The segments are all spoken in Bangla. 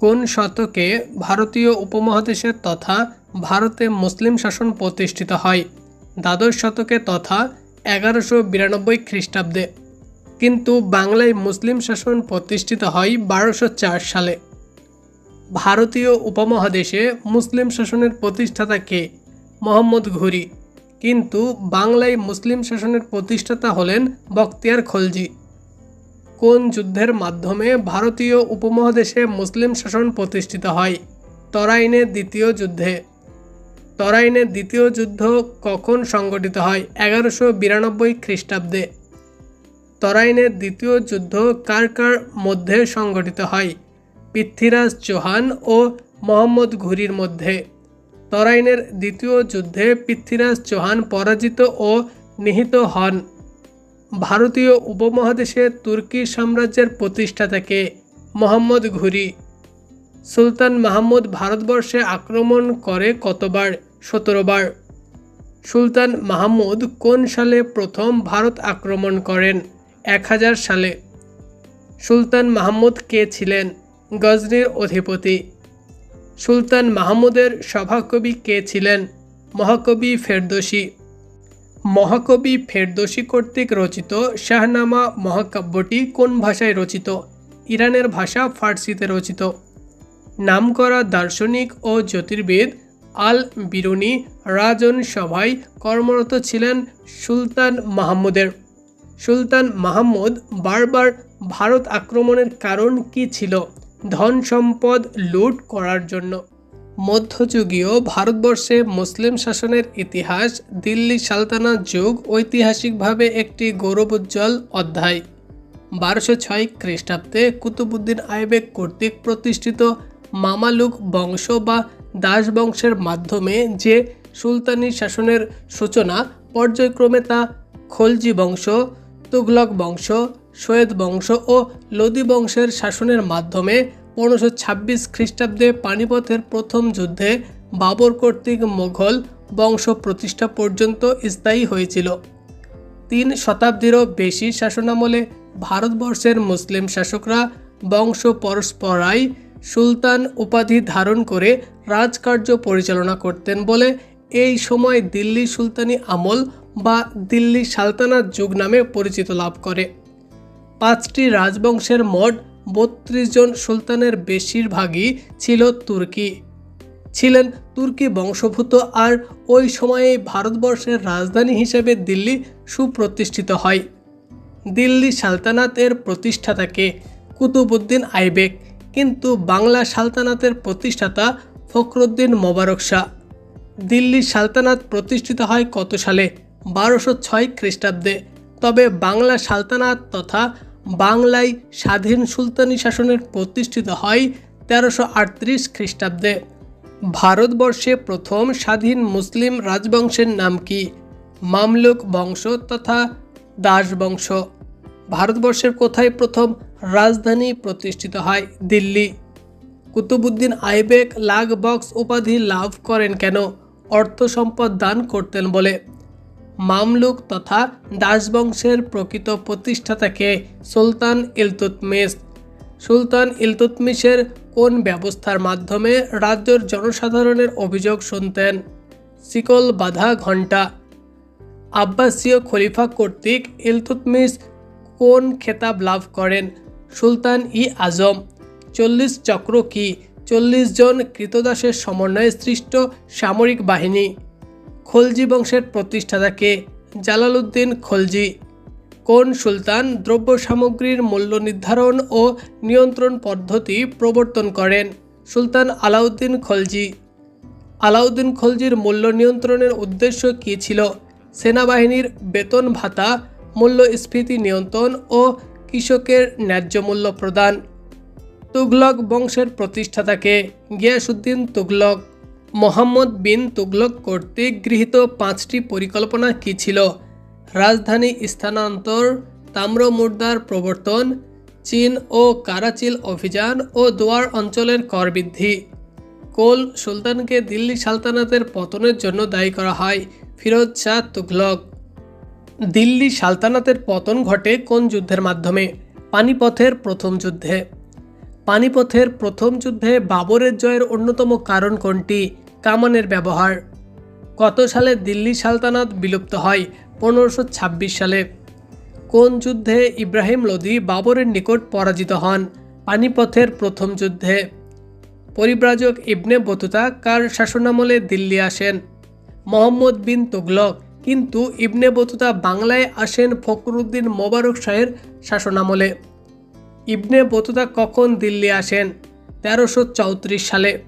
কোন শতকে ভারতীয় উপমহাদেশের তথা ভারতে মুসলিম শাসন প্রতিষ্ঠিত হয়? দ্বাদশ শতকে তথা এগারোশো বিরানব্বই খ্রিস্টাব্দে। কিন্তু বাংলায় মুসলিম শাসন প্রতিষ্ঠিত হয় বারোশো চার সালে। ভারতীয় উপমহাদেশে মুসলিম শাসনের প্রতিষ্ঠাতা কে? মোহাম্মদ ঘুরি। কিন্তু বাংলায় মুসলিম শাসনের প্রতিষ্ঠাতা হলেন বখতিয়ার খলজি। কোন যুদ্ধের মাধ্যমে ভারতীয় উপমহাদেশে মুসলিম শাসন প্রতিষ্ঠিত হয়? তরাইনের দ্বিতীয় যুদ্ধে। তরাইনের দ্বিতীয় যুদ্ধ কখন সংগঠিত হয়? এগারোশো বিরানব্বই খ্রিস্টাব্দে। তরাইনের দ্বিতীয় যুদ্ধ কার কার মধ্যে সংগঠিত হয়? পৃথ্বীরাজ চৌহান ও মোহাম্মদ ঘুরির মধ্যে। তরাইনের দ্বিতীয় যুদ্ধে পৃথ্বীরাজ চৌহান পরাজিত ও নিহিত হন। ভারতীয় উপমহাদেশে তুর্কি সাম্রাজ্যের প্রতিষ্ঠাতাকে মোহাম্মদ ঘুরি সুলতান মাহমুদ ভারতবর্ষে আক্রমণ করে কতবার? সতেরো বার সুলতান মাহমুদ কোন সালে প্রথম ভারত আক্রমণ করেন? এক হাজার সালে। সুলতান মাহমুদ কে ছিলেন? গজনির অধিপতি। সুলতান মাহমুদের সভাকবি কে ছিলেন? মহাকবি ফেরদোসী। মহাকবি ফেরদোসী কর্তৃক রচিত শাহনামা মহাকাব্যটি কোন ভাষায় রচিত? ইরানের ভাষা ফার্সিতে রচিত। নামকরা দার্শনিক ও জ্যোতির্বিদ আল বিরুনি রাজন সভায় কর্মরত ছিলেন সুলতান মাহমুদের। সুলতান মাহমুদ বারবার ভারত আক্রমণের কারণ কি ছিল? ধন সম্পদ লুট করার জন্য। মধ্যযুগীয় ভারতবর্ষে মুসলিম শাসনের ইতিহাস, দিল্লি সালতানা যুগ ঐতিহাসিকভাবে একটি গৌরবোজ্জ্বল অধ্যায়। বারোশো ছয় খ্রিস্টাব্দে কুতুবুদ্দিন আইবেক কর্তৃক প্রতিষ্ঠিত মামালুক বংশ বা দাস বংশের মাধ্যমে যে সুলতানি শাসনের সূচনা পর্যায়ক্রমে তা খলজি বংশ তুগলক বংশ, সৈয়দ বংশ ও লোদি বংশের শাসনের মাধ্যমে পনেরোশো ছাব্বিশ খ্রিস্টাব্দে পানিপথের প্রথম যুদ্ধে বাবর কর্তৃক মোঘল বংশ প্রতিষ্ঠা পর্যন্ত স্থায়ী হয়েছিল। তিন শতাব্দীরও বেশি শাসনামলে ভারতবর্ষের মুসলিম শাসকরা বংশ পরস্পরাই সুলতান উপাধি ধারণ করে রাজকার্য পরিচালনা করতেন বলে এই সময় দিল্লি সুলতানি আমল বা দিল্লি সালতানাত যুগ নামে পরিচিত লাভ করে। পাঁচটি রাজবংশের মোট বত্রিশ জন সুলতানের বেশিরভাগই ছিল তুর্কি। ছিলেন তুর্কি বংশভূত আর ওই সময়ে ভারতবর্ষের রাজধানী হিসেবে দিল্লি সুপ্রতিষ্ঠিত হয়। দিল্লি সালতানাতের প্রতিষ্ঠাতাকে কুতুবুদ্দিন আইবেক, কিন্তু বাংলা সালতানাতের প্রতিষ্ঠাতা ফখরুদ্দিন মোবারক শাহ। দিল্লি সালতানাত প্রতিষ্ঠিত হয় কত সালে? বারোশো ছয় খ্রিস্টাব্দে। তবে বাংলা সালতানাত তথা বাংলায় স্বাধীন সুলতানি শাসনের প্রতিষ্ঠিত হয় তেরোশো আটত্রিশ খ্রিস্টাব্দে। ভারতবর্ষে প্রথম স্বাধীন মুসলিম রাজবংশের নাম কি? মামলুক বংশ তথা দাস বংশ। ভারতবর্ষের কোথায় প্রথম রাজধানী প্রতিষ্ঠিত হয়? দিল্লি। কুতুবুদ্দিন আইবেক লাগ বক্স উপাধি লাভ করেন কেন? অর্থ সম্পদ দান করতেন বলে। মামলুক তথা দাসবংশের প্রকৃত প্রতিষ্ঠাতাকে সুলতান ইলতুতমিস সুলতান ইলতুতমিসের কোন ব্যবস্থার মাধ্যমে রাজ্যের জনসাধারণের অভিযোগ শুনতেন? শিকল বাধা ঘণ্টা। আব্বাসীয় খলিফা কর্তৃক ইলতুতমিস কোন খেতাব লাভ করেন? সুলতান ই আজম। চল্লিশ চক্র কি? চল্লিশ জন কৃতদাসের সমন্বয়ে সৃষ্ট সামরিক বাহিনী। খলজি বংশের প্রতিষ্ঠাতাকে জালালউদ্দিন খলজি। কোন সুলতান দ্রব্য সামগ্রীর মূল্য নির্ধারণ ও নিয়ন্ত্রণ পদ্ধতি প্রবর্তন করেন? সুলতান আলাউদ্দিন খলজি। আলাউদ্দিন খলজির মূল্য নিয়ন্ত্রণের উদ্দেশ্য কী ছিল? সেনাবাহিনীর বেতন ভাতা মূল্যস্ফীতি নিয়ন্ত্রণ ও কৃষকের ন্যায্য মূল্য প্রদান। তুগলক বংশের প্রতিষ্ঠাতাকে গিয়াসুদ্দিন তুগলক। মোহাম্মদ বিন তুগলক কর্তৃক গৃহীত পাঁচটি পরিকল্পনা কী ছিল? রাজধানী স্থানান্তর তাম্র মুদ্রার প্রবর্তন, চীন ও কারাচিল অভিযান ও দোয়ার অঞ্চলের কর বৃদ্ধি। কোল সুলতানকে দিল্লি সালতানাতের পতনের জন্য দায়ী করা হয় ফিরোজ শাহ তুঘলক দিল্লি সালতানাতের পতন ঘটে কোন যুদ্ধের মাধ্যমে? পানিপথের প্রথম যুদ্ধে। পানিপথের প্রথম যুদ্ধে বাবরের জয়ের অন্যতম কারণ কোনটি? কামানের ব্যবহার। কত সালে দিল্লি সালতানাত বিলুপ্ত হয়? পনেরোশো সালে। কোন যুদ্ধে ইব্রাহিম লোদি বাবরের নিকট পরাজিত হন? পানিপথের প্রথম যুদ্ধে। পরিব্রাজক ইবনে বতুতা কার শাসনামলে দিল্লি আসেন? মোহাম্মদ বিন তুগলক। কিন্তু ইবনে বতুতা বাংলায় আসেন ফখরুদ্দিন মোবারক শাহের শাসনামলে। ইবনে বতুতা কখন দিল্লি আসেন? তেরোশো চৌত্রিশ সালে।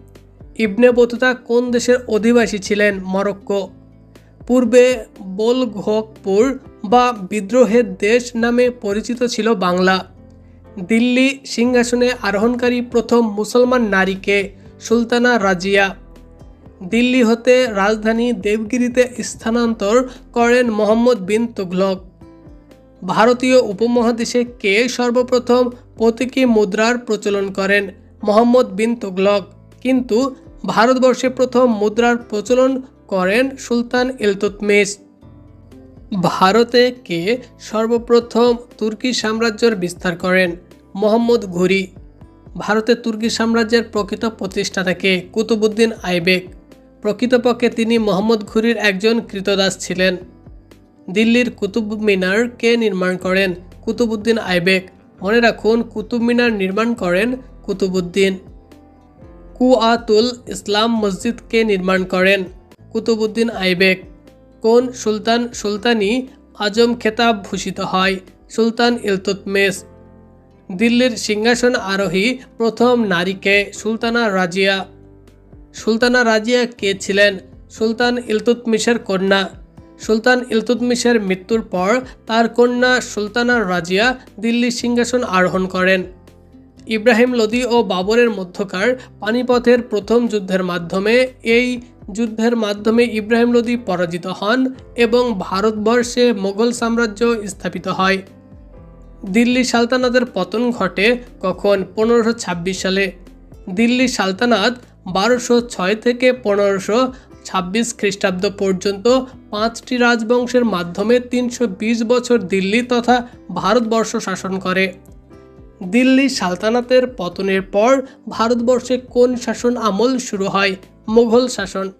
ইবনে বতুতা কোন দেশের অধিবাসী ছিলেন? মরক্কো। পূর্বে বোলঘোকপুর বা বিদ্রোহের দেশ নামে পরিচিত ছিল বাংলা। দিল্লি সিংহাসনে আরোহণকারী প্রথম মুসলমান নারীকে সুলতানা রাজিয়া। দিল্লি হতে রাজধানী দেবগিরিতে স্থানান্তর করেন মোহাম্মদ বিন তুগলক ভারতীয় উপমহাদেশে কে সর্বপ্রথম প্রতীকী মুদ্রার প্রচলন করেন? মোহাম্মদ বিন তুগলক। কিন্তু ভারতবর্ষে প্রথম মুদ্রার প্রচলন করেন সুলতান ইলতুতমিস ভারতে কে সর্বপ্রথম তুর্কি সাম্রাজ্যের বিস্তার করেন? মোহাম্মদ ঘুরি। ভারতে তুর্কি সাম্রাজ্যের প্রকৃত প্রতিষ্ঠাতা কে কুতুবুদ্দিন আইবেক। প্রকৃতপক্ষে তিনি মোহাম্মদ ঘুরির একজন কৃতদাস ছিলেন। দিল্লির কুতুব মিনার কে নির্মাণ করেন? কুতুবুদ্দিন আইবেক। মনে রাখুন, কুতুব মিনার নির্মাণ করেন কুতুবুদ্দিন কুয়াতুল ইসলাম মসজিদ কে নির্মাণ করেন কুতুবুদ্দিন আইবেক। কোন সুলতান সুলতানি আজম খেতাব ভূষিত হয়? সুলতান ইলতুতমেশ। দিল্লির সিংহাসন আরোহী প্রথম নারীকে সুলতানা রাজিয়া। সুলতানা রাজিয়া কে ছিলেন? সুলতান ইলতুতমিশের কন্যা। সুলতান ইলতুতমিশের মৃত্যুর পর তার কন্যা সুলতানা রাজিয়া দিল্লি সিংহাসন আরোহণ করেন। ইব্রাহিম লোদি ও বাবরের মধ্যকার পানিপথের প্রথম যুদ্ধের মাধ্যমে এই যুদ্ধের মাধ্যমে ইব্রাহিম লোদি পরাজিত হন এবং ভারতবর্ষে মোগল সাম্রাজ্য স্থাপিত হয়। দিল্লি সালতানাতের পতন ঘটে কখন পনেরোশো সালে। দিল্লি সালতানাত বারোশো ছয় থেকে পনেরোশো ছাব্বিশ খ্রিস্টাব্দ পর্যন্ত পাঁচটি রাজবংশের মাধ্যমে তিনশো বিশ বছর দিল্লি তথা ভারতবর্ষ শাসন করে। দিল্লি সালতানাতের পতনের পর ভারতবর্ষে কোন শাসন আমল শুরু হয়? মুঘল শাসন।